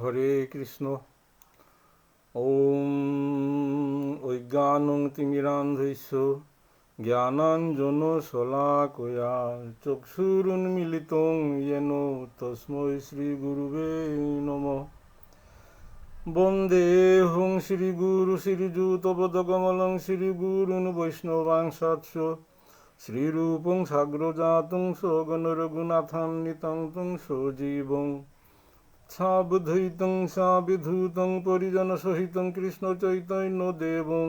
হরে কৃষ্ণ। ওম ঐজ্ঞানং তিমিরান্ধস্য জ্ঞানাঞ্জন শলাকয়া চক্ষুরুন্মিলিত yen তস্মৈ শ্রীগুরুবে নম। বন্দেহং শ্রীগুরু শ্রীযুতপদকমলং শ্রীগুরুন বৈষ্ণবাংসাৎস শ্রীরূপং সাগ্রজাতং সগণরঘুনাথান্বিতং সজীবং। সাবধৈতং সাবিধূতং পরিজনসহিতং কৃষ্ণচৈতন্যদেবং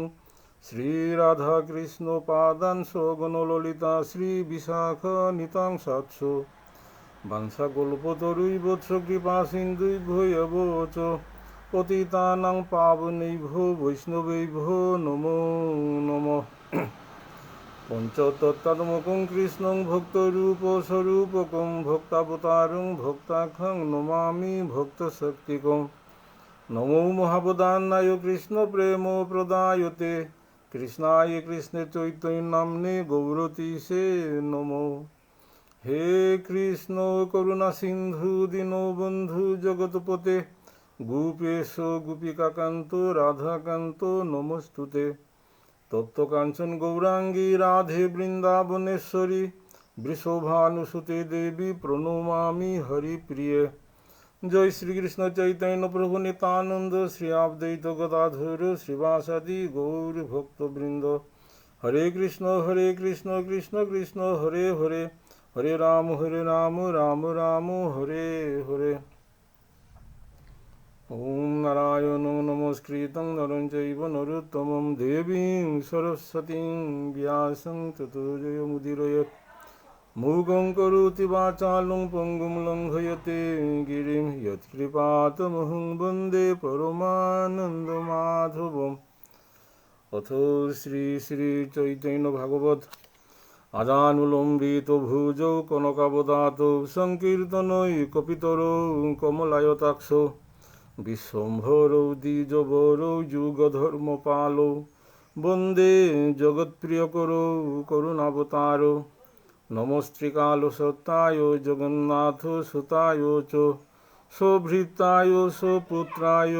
শ্রীরাধাকৃষ্ণপাদান সগণললিতা শ্রীবিশাখানিতাং সাৎস বাংশাকল্পতরুইবৎস কৃপা সিন্ধুভ্যয়ব চ পতিতানাং পাবনৈভ্যো বৈষ্ণবৈভ্যো নমো নমঃ। পঞ্চতত্ত্বাত্মকং কৃষ্ণং ভক্তরূপস্বরূপকং ভক্তাবতারং ভক্তাখং নমামি ভক্তশক্তিকং। নমো মহাবদান্নায় কৃষ্ণ প্রেম প্রদায়তে। কৃষ্ণায় কৃষ্ণে চৈতন্যনাম্নে গৌরতীশে নমো। হে কৃষ্ণ করুণা সিন্ধু দীনবন্ধু জগৎপতে। গোপেশ গোপিকাকান্ত রাধাকান্ত নমস্তুতে। তত্ত্বকাঞ্চন গৌরাঙ্গী, রাধে বৃন্দাবনেশ্বরী, বৃষভানুসুতে দেবী প্রণমামি হরিপ্রিয়ে। জয় শ্রীকৃষ্ণ চৈতন্য প্রভু নিতানন্দ, শ্রী আবদৈত গদাধুর, শ্রীবাসাদি গৌর ভক্তবৃন্দ হরে কৃষ্ণ হরে কৃষ্ণ কৃষ্ণ কৃষ্ণ, হরে হরে হরে রাম হরে রাম রাম রাম, হরে হরে। ওম নারায়ণ সংস্কৃতং নরঞ্চৈব নরোত্তমং দেবীং সরস্বতীং ব্যাসং ততো জয়মুদিরয়ত মূকং করোতি বাচালং পঙ্গুম লঙ্ঘয়তে গিরিং যৎকৃপাতমহং বন্দে পরমানন্দমাধবম অথ শ্রী শ্রী চৈতন্য ভাগবত আদানুলম্বিত ভুজৌ কনকাবদাত সংকীর্তনৈ কপিতরৌ কমলায়তাক্ষ বিশ্বম্ভরৌ দ্বিজবরৌ যুগধর্মপালৌ বন্দে জগৎপ্রিয়করৌ করুণাবতার নমস্ত্রিকাল সত্তায় জগন্নাথ সুতায় চ সভৃতায় সপুত্রায়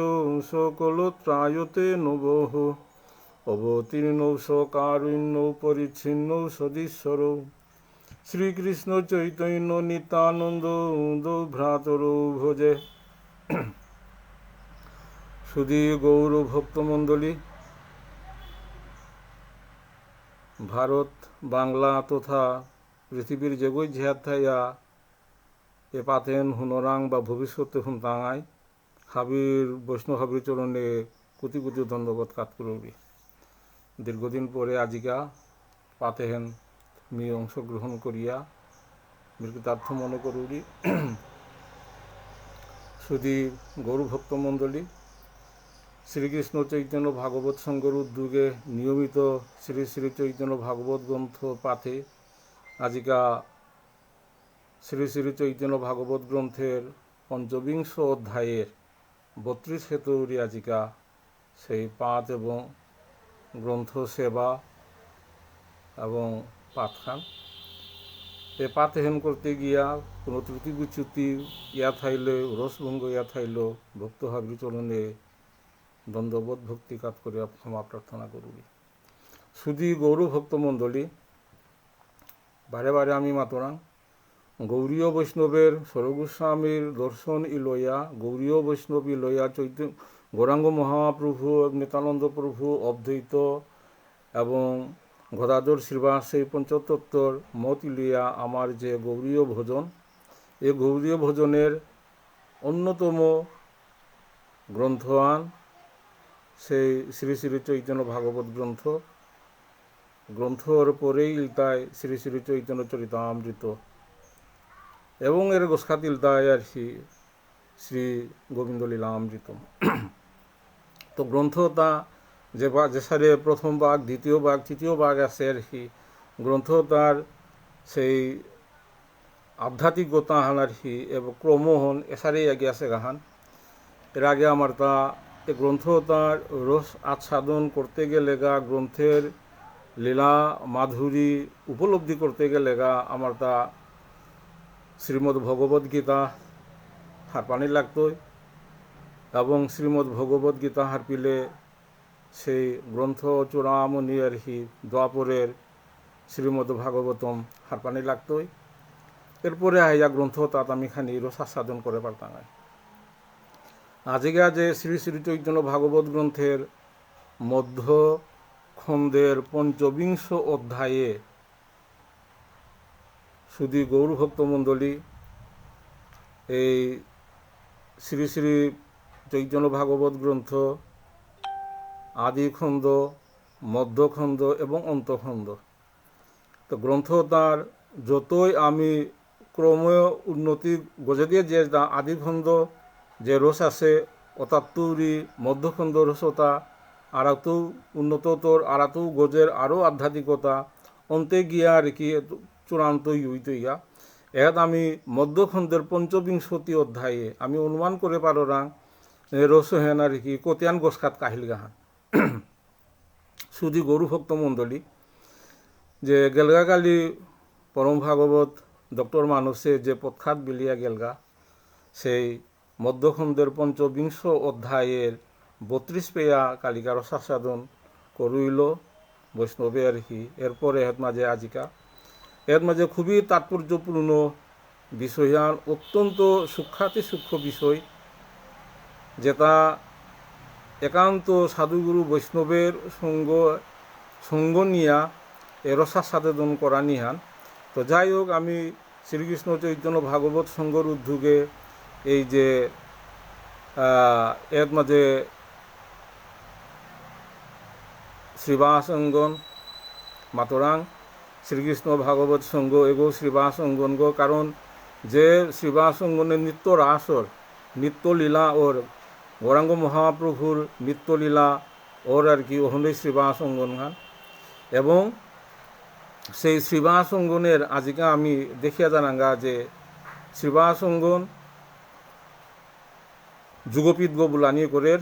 সকলত্রায় তে নবঃ অবতীর্ণ সকারুণ্য পরিচ্ছিন্ন সদীশ্বর শ্রীকৃষ্ণ চৈতন্য নিত্যানন্দ ভ্রাতর ভোজে সুধী গৌর ভক্তমণ্ডলী ভারত, বাংলা তথা পৃথিবীর যেগৈ ঝিয়াত থাইয়া এ পাতেন হুনরাং বা ভবিষ্যতে হুন তাঙাই হাবির, বৈষ্ণব হাবির চরণে কোটি কোটি ধন্যবাদ কাত করবি। দীর্ঘদিন পরে আজিকা পাতেহেন মি অংশগ্রহণ করিয়া মৃতার্থ মনে করুরি শুধু গৌর ভক্তমণ্ডলী শ্রীকৃষ্ণ চৈতন্য ভাগবত সংঘের উদ্যোগে নিয়মিত শ্রী শ্রী চৈতন্য ভাগবত গ্রন্থ পাঠে আজিকা শ্রী শ্রী চৈতন্য ভাগবত গ্রন্থের পঞ্চবিংশ অধ্যায়ের বত্রিশ হেতুরি আজিকা সেই পাঠ এবং গ্রন্থ সেবা এবং পাঠখান। এ পাঠহেন করতে গিয়া কোনো ত্রুটি বিচ্যুতি ইয়া থাইলে, রসভঙ্গ ইয়া থাইল ভক্ত চরণে দ্বন্দ্ববোধ, ভক্তি কাজ করে ক্ষমা প্রার্থনা করবি শুধু গৌর ভক্তমণ্ডলী বারে বারে আমি মাতরাং। গৌরীয় বৈষ্ণবের সরগোস্বামীর দর্শন ইলয়া গৌরীয় বৈষ্ণব ইলয়া চৈতন্য গৌরাঙ্গ মহাপ্রভু নিত্যানন্দ প্রভু অদ্বৈত এবং গদাধর শ্রীবাস সেই মত ইলিয়া আমার যে গৌরীয় ভোজন এই গৌরীয় ভোজনের অন্যতম গ্রন্থয়ান সেই শ্রী শ্রী চৈতন্য ভাগবত গ্রন্থ। গ্রন্থর পরেই ইলতায় শ্রী শ্রী চৈতন্য চরিতামৃত। এবং এর গোস্খাত ইলতায় আর কি, শ্রী গোবিন্দ লীলামৃত। তো গ্রন্থটা যে বা, যে প্রথম ভাগ, দ্বিতীয় ভাগ, তৃতীয় ভাগ আছে আর কি, গ্রন্থ তার সেই আধ্যাত্মিকতা হান আর কি, এবং ক্রমহন এসারেই আগে আছে গাহান। এর আগে আমার তা গ্রন্থ তার রস আচ্ছাদন করতে গেলে গা, গ্রন্থের লীলা মাধুরী উপলব্ধি করতে গেলে গা, আমার তা শ্রীমদ্ ভগবদ্ গীতা হার পানি লাগতোই এবং শ্রীমদ্ ভগবদ গীতা হারপিলে সেই গ্রন্থ চূড়ামণি আর কি দ্বাপরের শ্রীমদ্ ভাগবতম হারপানি লাগতোই এরপরে আইয়া গ্রন্থ তাত আমি খানি রসা সাধন করে পারতাম। আজকে যে শ্রী শ্রী চৈতন্য ভাগবত গ্রন্থের মধ্য খণ্ডের পঞ্চবিংশ অধ্যায়ে শুধু গৌরভক্ত মণ্ডলী, এই শ্রী শ্রী চৈতন্য ভাগবত গ্রন্থ আদি খণ্ড মধ্যখণ্ড এবং অন্তখণ্ড। তো গ্রন্থ তার যতই আমি ক্রমে উন্নতি গজে দিয়ে যে আদি খণ্ড যে রস আছে অতাত্তরি মধ্যখণ্ড রসতা আরাতু উন্নততর, আরাতু গজের আরও আধ্যাত্মিকতা, অন্তে গিয়া কি চূড়ান্ত ইউইতে ইয়া এত আমি মধ্যখণ্ডের পঞ্চবিংশতি অধ্যায়ে আমি অনুমান করে পারো রস হেন আর কি কতিয়ান গোসখাত কাহিল গাহান। শুধু গরু ভক্ত মণ্ডলী, যে গেলগাকালি পরম ভাগবত ডক্টর মানুষে যে পথখাত বিলিয়া গেলগা, সেই মধ্যখণ্ডের পঞ্চবিংশ অধ্যায়ের বত্রিশ পেয়া কালিকার সাসাদন করইল বৈষ্ণবে আর কি। এরপরে এর মাঝে আজিকা। এর মাঝে খুবই তাৎপর্যপূর্ণ বিষয়ান অত্যন্ত সূক্ষাতি সূক্ষ্ম বিষয়, যেটা একান্ত সাধুগুরু বৈষ্ণবের সঙ্গ সঙ্গ নিয়া এরসা সাধন করা নিহান। তো যাই হোক, আমি শ্রীকৃষ্ণ চৈতন্য ভাগবত সংঘর উদ্যোগে এই যে এর মাঝে শ্রীবাস অঙ্গন মাতরাং, শ্রীকৃষ্ণ ভাগবত সঙ্গ এগো শ্রীবাস অঙ্গন গো। কারণ যে শ্রীবাস অঙ্গনের নিত্য রাসর, নিত্য লীলা ওর, গৌরাঙ্গ মহাপ্রভুর নিত্য লীলা ওর আর কি, ওহনই শ্রীবাস অঙ্গন গান। এবং সেই শ্রীবাস অঙ্গনের আজকে আমি দেখিয়া জানাঙ্গা যে শ্রীবাস অঙ্গন যুগপিৎগ বুলানি করের।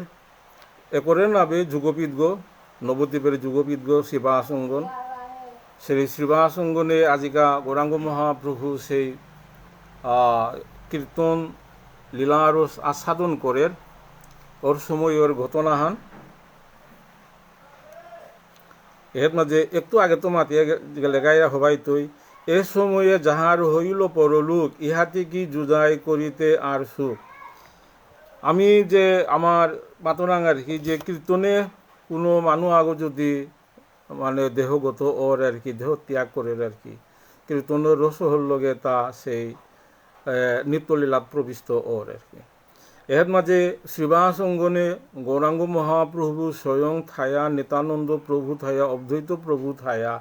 একরের নাবে যুগপিৎগ নবদ্বীপের যুগপিৎগ শ্রীবাস অঙ্গন সেই শ্রীবাস অঙ্গনে আজিকা গৌরাঙ্গ মহাপ্রভু সেই কীর্তন, লীলা রস আস্বাদন করের। ওর সময় ওর ঘটনাহান এর মাঝে একটু আগে তো মাতিয়া গেলে গাইয়া হবাই তুই। এ সময়ে যাহার হইল পরলোক, ইহাতে কি জুদাই করিতে আর সুখ? আমি যে আমার মাতনাং আর কি যে কীর্তনে কোনো মানুষ আগে যদি মানে দেহগত ওর আর কি দেহ ত্যাগ করে আর কি কীর্তনের রসহর লগে তা সেই আহ, নিত্যলীলাত প্রবিষ্ট ওর আর কি। এর মাঝে শ্রীবাস অঙ্গনে গৌরাঙ্গ মহাপ্রভু স্বয়ং থায়া নিতানন্দ প্রভু থায়া অদ্বৈত প্রভু থায়া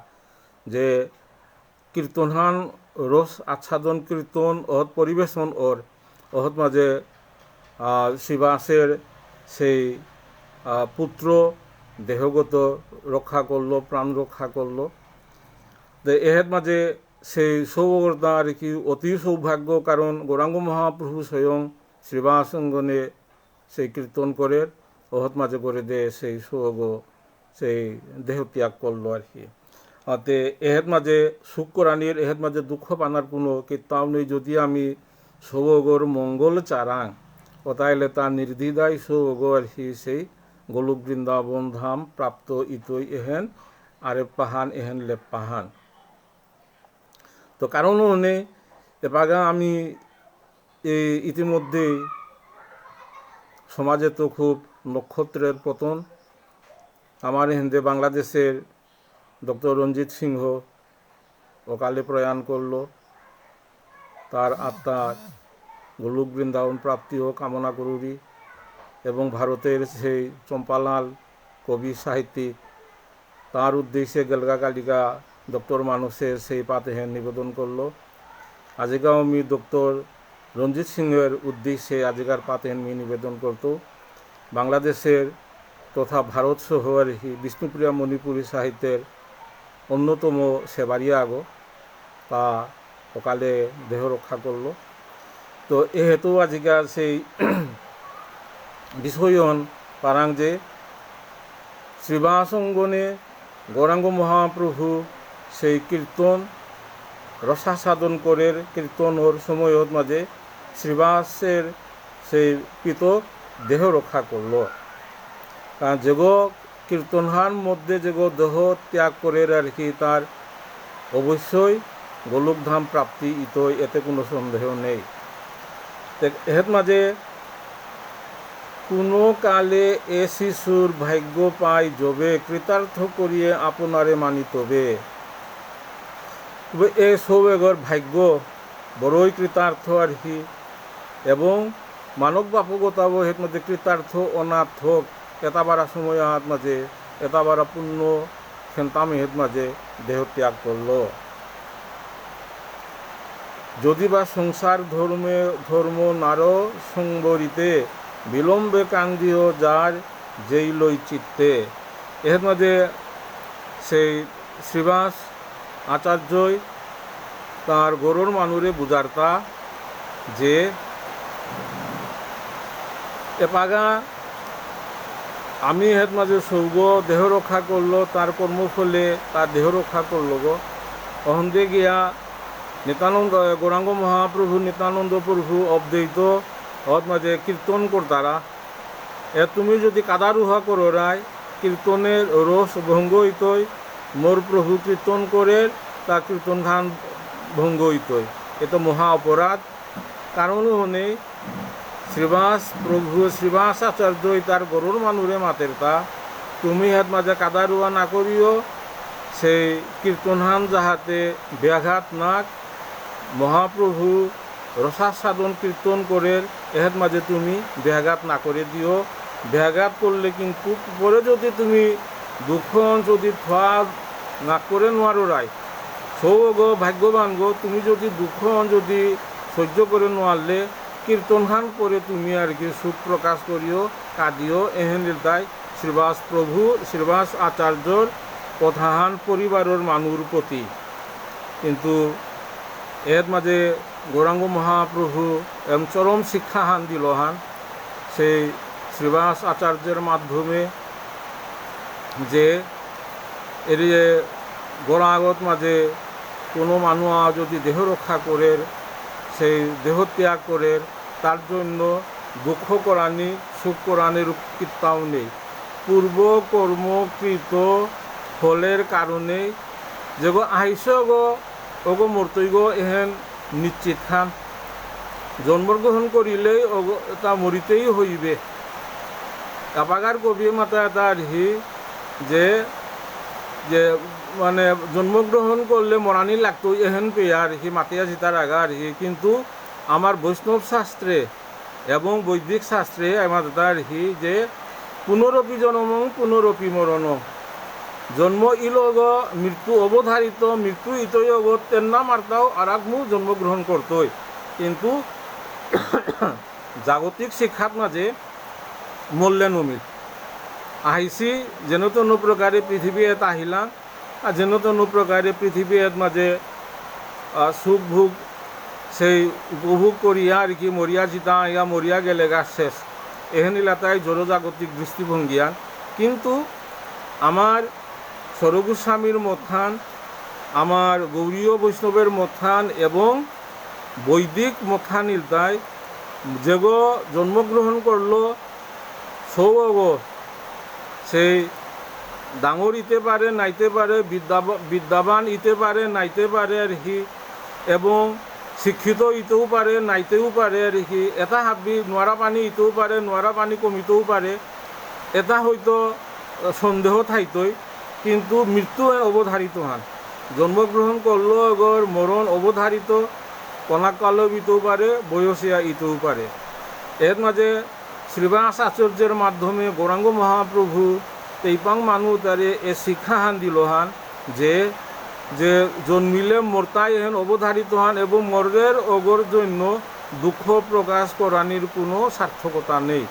যে কীর্তনহান রস আচ্ছাদন কীর্তন অহৎ পরিবেশন ওর। অহৎ মাঝে আহ, শ্রীবাসের সেই পুত্র দেহগত রক্ষা করল প্রাণ রক্ষা করল। তো এর মাঝে সেই সৌভাগ্যতা আর কি অতি সৌভাগ্য কারণ গৌরাঙ্গ মহাপ্রভু স্বয়ং শ্রীবাসঙ্গনে সেই কীর্তন করে অহৎ মাঝে করে দে সেই সৌভাগ্য সেই দেহ ত্যাগ করল আর কি। তে এহের মাঝে রানীর এহের মাঝে দুঃখ পানার কোনো কীর্তাও নেই। যদি আমি সৌভাগ্যর মঙ্গল চারাং ও তাইলে সৌভাগ্য আর কি সেই গোলক বৃন্দাবন ধাম প্রাপ্ত ইতই এহেন আরে পাহান এহেন লেপ পাহান তো কারণ হনে এপাগা আমি এই ইতিমধ্যেই সমাজে তো খুব নক্ষত্রের পতন। আমার হিন্দে বাংলাদেশের ডক্টর রঞ্জিত সিংহ অকালে প্রয়াণ করল। তার আত্মার গোলক বৃন্দাবন প্রাপ্তিও কামনা করুরি এবং ভারতের সেই চম্পালাল কবি সাহিত্যিক, তার উদ্দেশ্যে গেলগা কালিকা ডক্টর মানুষের সেই পাতেহেন নিবেদন করল। আজিকাও আমি ডক্টর রঞ্জিত সিংহের উদ্দেশ্যে আজিকার পাতেহেন মি নিবেদন করতো। বাংলাদেশের তথা ভারত সহ আর বিষ্ণুপ্রিয়া মণিপুরী সাহিত্যের অন্যতম সেবারিয়া আগো তা সকালে দেহ রক্ষা করল। তো এহেতু আজিকার সেই বিষয়ন পারাং যে শ্রীবাসঙ্গনে গৌরাঙ্গ মহাপ্রভু সেই কীর্তন, রসাসাধন করে কীর্তন ওর সময়ত মাঝে শ্রীবাসের সেই পিত দেহ রক্ষা করল। কারণ যেগো কীর্তনহার মধ্যে যেগো দেহ ত্যাগ করে আর কি তার অবশ্যই গোলকধাম প্রাপ্তি ইতই, এতে কোনো সন্দেহ নেই। তে- এর মাঝে কোনো কালে এ শিশুর ভাগ্য পাই যবে কৃতার্থ করিয়ে আপনারে মানি তবে। এ সব এগর ভাগ্য বড়ই কৃতার্থ আর কি এবং মানব বাপকতাব হেত মধ্যে কৃতার্থ অনার্থক এতাবারা সময় হাত মাঝে এতাবারা পূর্ণ খেন্তামে হেত মাঝে দেহ ত্যাগ করল যদি বা সংসার ধর্মে, ধর্ম নার সংবরিতে বিলম্বে কান্দিও যার যেই লই চিত্তে। এর মাঝে সেই শ্রীবাস আচার্যই তার গরুর মানুরে বুঝারতা যে এপাগা আমি হেত মাঝে সৌগ, দেহ রক্ষা করল, তার কর্মফলে তার দেহ রক্ষা করল গো। অহন্দে গিয়া নিত্যানন্দ গৌরাঙ্গ মহাপ্রভু নিত্যানন্দ প্রভু অবদৈত হত কীর্তন করতারা। এ, তুমি যদি কাদারুহা করো রায়, কীর্তনের রস ভঙ্গ হইতই মোর প্রভু কীর্তন করে তা কীর্তন ধান ভঙ্গ হইতই এ তো মহা অপরাধ। কারণ হনে, শ্রীবাস প্রভু, শ্রীবাস আচার্যই তার গরুর মানুরে মাতের তা। তুমি হাত মাঝে কাদারুয়া না করিও, সেই কীর্তনহান যাহাতে ব্যাঘাত নাক। মহাপ্রভু রসাস্বাদন কীর্তন করে এর মাঝে তুমি ব্যাঘাত না করে দিও। ব্যাঘাত করলে কিন্তু পরে যদি তুমি দুঃখ যদি থোয়া না করে নোয়ারো রায়। সৌ গো ভাগ্যবান গো, তুমি যদি দুঃখ যদি সহ্য করে নোয়ারলে কীর্তনহান করে তুমি আর কি সুখ প্রকাশ করিও, কাঁদিও। এহেন তাই শ্রীবাস প্রভু, শ্রীবাস আচার্যর, কথাহান পরিবারের মানুষ প্রতি। কিন্তু এর মাঝে গৌরাঙ্গ মহাপ্রভু এম চরম শিক্ষাহান দিল হান সেই শ্রীবাস আচার্যের মাধ্যমে যে এর যে গোড়াগত মাঝে কোনো মানুষ যদি দেহ রক্ষা করে সেই দেহ ত্যাগ করে তার জন্য দুঃখ করানি, সুখ করানির কীর্তাও নেই। পূর্ব কর্মকৃত ফলের কারণে যেগো আহিস গো ওগো মরতই গো এহেন নিশ্চিত খান। জন্মগ্রহণ করিলেই ওগো তা মরিতেই হইবে। কাপাগার কবি মাতা এটা আরহি যে যে মানে জন্মগ্রহণ করলে মরানি লাগতো এহেন পেয়ে আর কি মাতিয়া সীতার আগা আর কি কিন্তু আমার বৈষ্ণব শাস্ত্রে এবং বৈদিক শাস্ত্রে আমার দাদা আর কি যে পুনরপি জন্ম পুনরপি মরণ জন্ম ইলগ, মৃত্যু অবধারিত মৃত্যু ইতই অগ তেন্না মার্তাও আর মু জন্মগ্রহণ করতই কিন্তু জাগতিক শিক্ষাত মাঝে মূল্যে নমিত আহিছি যেন তেন প্রকারে পৃথিবী এত আহিলা যেন তেন প্রকারে পৃথিবী এত মাঝে সুখ ভোগ সেই উপভোগ করিয়া আর কি মরিয়া জিতা, ইয়া মরিয়া গেলে গা শেষ। এহেন এলাকায় জড়জাগতিক দৃষ্টিভঙ্গিয়ান কিন্তু আমার সরগোস্বামীর মথান, আমার গৌরীয় বৈষ্ণবের মথান এবং বৈদিক মথান ইলতায় যেগ জন্মগ্রহণ করল সৌগ সেই ডাঙর ইতে পারে, নাইতে পারে বিদ্যা বিদ্যাবান ইতে পারে, নাইতে পারে আর কি, এবং শিক্ষিত ইতেও পারে, নাইতেও পারে আর কি। এটা হাবি নোয়ারা পানী ইতেও পারে নোয়ারা পানী কমিতেও পারে। এটা হয়তো সন্দেহ থাইতই। কিন্তু মৃত্যু অবধারিত হান। জন্মগ্রহণ করল এগর মরণ অবধারিত কনাকালও ইতেও পারে বয়সিয়া ইতেও পারে এর মাঝে শ্রীবাস আচার্যের মাধ্যমে গৌরাঙ্গ মহাপ্রভু তেইপাং মানুষ তারে এ শিক্ষাহান দিল হান, যে যে জন্মিলে মর্তাই হেন অবধারিত হান এবং মর্দের অগর জন্য দুঃখ প্রকাশ করানির কোনো সার্থকতা নেই।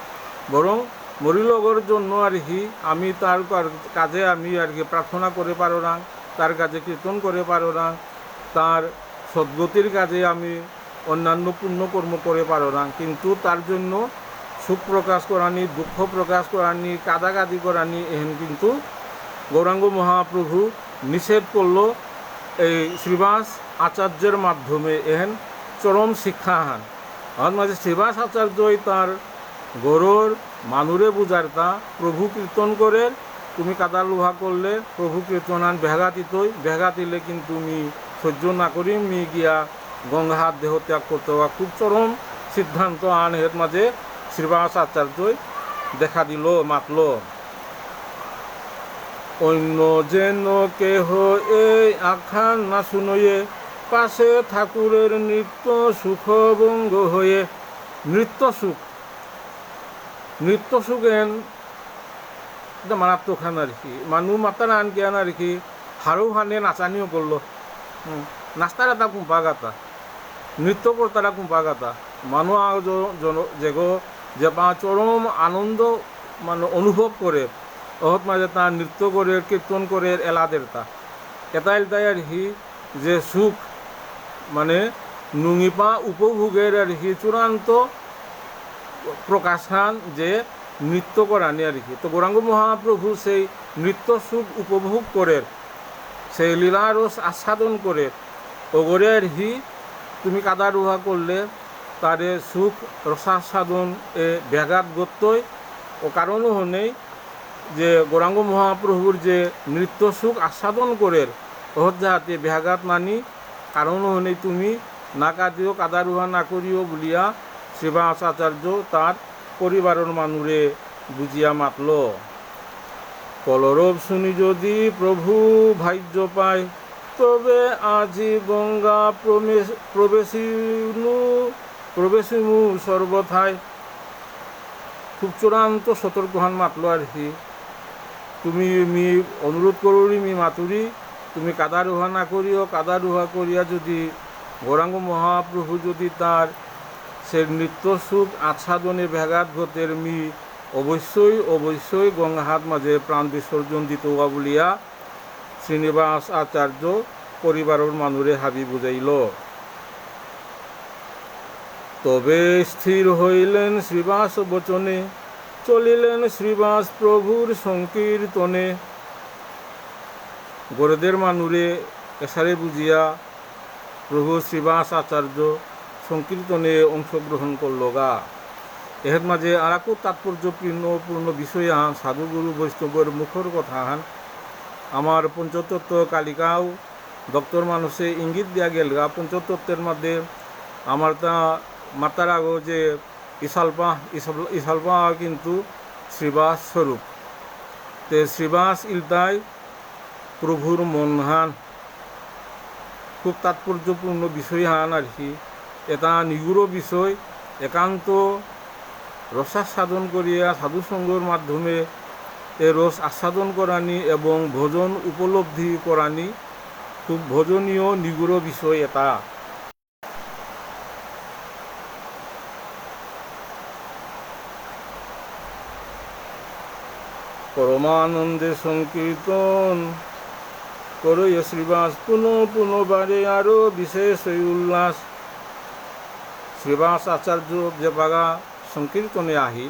বরং মরিলগর জন্য আর কি আমি তার কাজে আমি আর কি প্রার্থনা করে পারো না, তার কাজে কীর্তন করে পারো না, তার সদ্গতির কাজে আমি অন্যান্য পুণ্যকর্ম করে পারো না, কিন্তু তার জন্য সুখ প্রকাশ করানি, দুঃখ প্রকাশ করানি, কাদাকাদি করানি, এহেন কিন্তু গৌরাঙ্গ মহাপ্রভু নিষেধ করল এই শ্রীবাস আচার্যের মাধ্যমে, এহেন চরম শিক্ষাহান আর মাঝে শ্রীবাস আচার্যই তার গরুর মানুরে বুঝারতা প্রভু কীর্তন করে, তুমি কাদা লোহা করলে, প্রভু কীর্তন আন ভেগাতিতই ভেগাতিলে কিন্তু মি সহ্য না করি মি গিয়া গঙ্গা হাত দেহ ত্যাগ করতে হওয়া খুব চরম সিদ্ধান্ত আন হের মাঝে শ্রীবাস আচার্যই দেখা দিল, মাতল। অন্য যেন কেহ এই আখান না শুনয়ে, পাশে ঠাকুরের নৃত্য সুখ সুখভঙ্গ হয়ে, নৃত্য সুখ নৃত্য সুখেন এটা মারাত্মক খান আর কি মানুহ মাতার আন জ্ঞান আর কি হারু হানে নাচানিও করল নাস্তার এটা কুম্পা গাতা নৃত্য করতারা কুম্পা গাতা জন- যেগো যে বা চরম আনন্দ মানে অনুভব করে অহত মাঝে তা নৃত্য করে কীর্তন করে এলাদের তা এটাই তাই আর কি যে সুখ মানে নুঙিপা উপভোগের আর কি চূড়ান্ত প্রকাশান যে নৃত্য করানি আর কি। তো গৌরাঙ্গ মহাপ্রভু সেই নৃত্য সুখ উপভোগ করে সেই লীলা লীলারস আস্বাদন করে ওগরে আর হি তুমি কাদা রুহা করলে তারে সুখ রসাস্বাদন এ ব্যাঘাত গত্যই ও কারণও হনেই যে গৌরাঙ্গ মহাপ্রভুর যে নৃত্য সুখ আস্বাদন করে ওহত যাহাতে ব্যাঘাত মানি। কারণও হনেই তুমি, না কাঁদিও, কাদা রুহা না করিও বলিয়া শ্রীবাস আচার্য তার পরিবারের মানুরে বুঝিয়া মাতল, কলরব শুনি যদি প্রভু ভাগ্য পায়, তবে আজি গঙ্গা প্রবেশ প্রবেশিমু সর্বথায়। খুব চূড়ান্ত সতর্কহান মাতল আর কি। তুমি মি অনুরোধ করুরি মি মাতুরি, তুমি কাদা রুহা না করিও কাদা রুহা করিয়া যদি গৌরাঙ্গ মহাপ্রভু যদি তার সে নৃত্য সুখ আচ্ছাদনে ব্যাঘাত ঘটের মি অবশ্যই অবশ্যই গঙ্গাহাত মাঝে প্রাণ বিসর্জন দিত বলিয়া শ্রীনিবাস আচার্য পরিবারের মানুরে হাবি বুঝাইল। তবে স্থির হইলেন শ্রীবাস বচনে, চলিলেন শ্রীবাস প্রভুর সংকীর্তনে। গোরেদের মানুরে এসারে বুঝিয়া প্রভু শ্রীবাস আচার্য সংকীর্তনে অংশগ্রহণ করল গা। এর মাঝে আর একো তাৎপর্যপূর্ণ বিষয় আন সাধুগুরু বৈষ্ণবের মুখর কথা আন আমার পঞ্চতত্ত্ব কালিকাও দপ্তর মানুষে ইঙ্গিত দিয়া গেল গা। পঞ্চতত্ত্বের মধ্যে আমার তা মাতার আগো যে ইসালপা ইসাল- ইসালপা কিন্তু শ্রীবাস স্বরূপ। তে শ্রীবাস ইলতাই প্রভুর মনহান খুব তাৎপর্যপূর্ণ বিষয় হান আর কি এটা নিগুড় বিষয়, একান্ত রসাস্বাদন করিয়া সাধুসঙ্গর মাধ্যমে এ রস আস্বাদন করানি এবং ভোজন উপলব্ধি করানি খুব ভোজনীয় নিগুড় বিষয় এটা। পরমানন্দে সংকীর্তন করই শ্রীবাস পুনঃ পুনঃবারে আরও বিশেষ এই উল্লাস শ্রীবাস আচার্য যে বাগা সংকীর্তনে আহি